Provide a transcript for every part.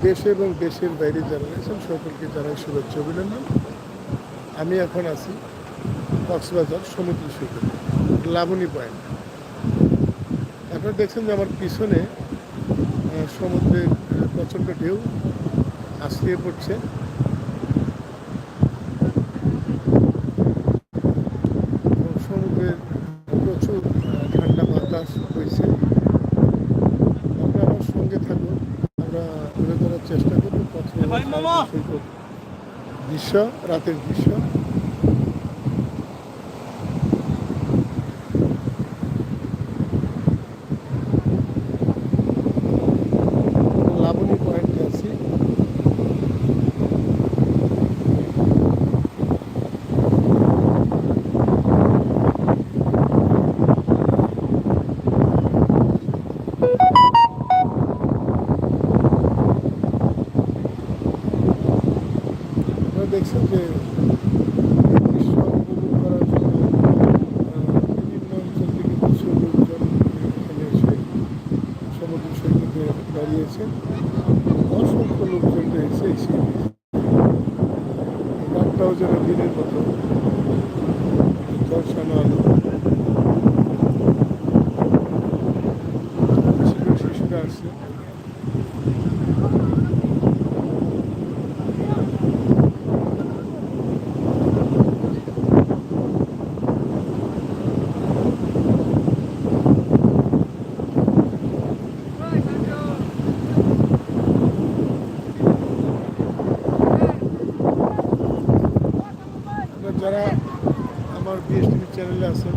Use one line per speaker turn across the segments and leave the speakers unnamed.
দেশে এবং দেশের বাইরে যারা রয়েছেন, সকলকে জানাই শুভেচ্ছা অভিনন্দন। আমি এখন আছি কক্সবাজার সমুদ্র সৈকত, লাবণী পয়েন্ট। আপনারা দেখছেন যে আমার পিছনে সমুদ্রের প্রচণ্ড ঢেউ আশ্রিয়ে পড়ছে এবং সমুদ্রের প্রচুর আহ, ঠান্ডা বাতাস হয়েছে আপনারা আমার সঙ্গে থাকুন আমরা তুলে ধরার চেষ্টা করব সৈকত দৃশ্য রাতের দৃশ্য লাবণী পয়েন্টে আছি দেখছেন যে দৃশ্য উপভোগ বিভিন্ন অঞ্চল থেকে প্রচুর দাঁড়িয়েছে। অসংখ্য লোকজন রয়েছে এই সি রাতটাও যেন দিনের মতো। ঝলসানো আলো যারা আমার বিএসটিভি চ্যানেলে আছেন,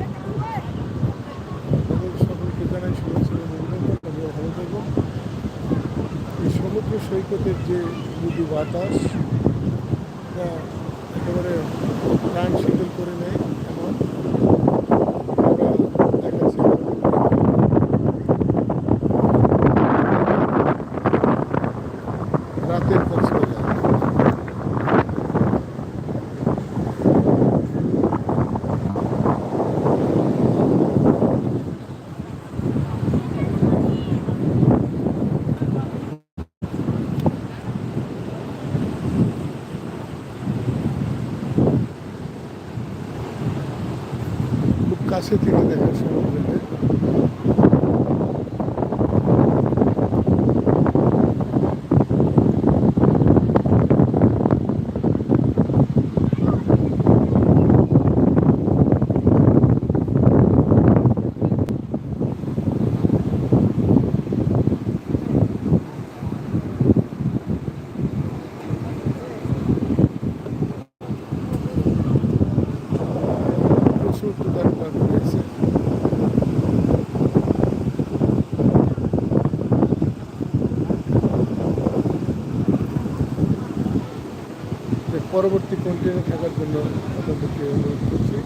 তাদের সকলকে জানাই শুভেচ্ছা অভিনন্দন। আমরা ভালো থাকব। এই সমুদ্র সৈকতের যে মৃদু বাতাস একেবারে প্রাণ শীতল করে নেয় এমন রাতের কক্সবাজার কাছে থেকে দেখা সমুদ্রতে প্রচুর পরবর্তী কন্টিনিউ থাকার জন্য আপনাদেরকে অনুরোধ করছি।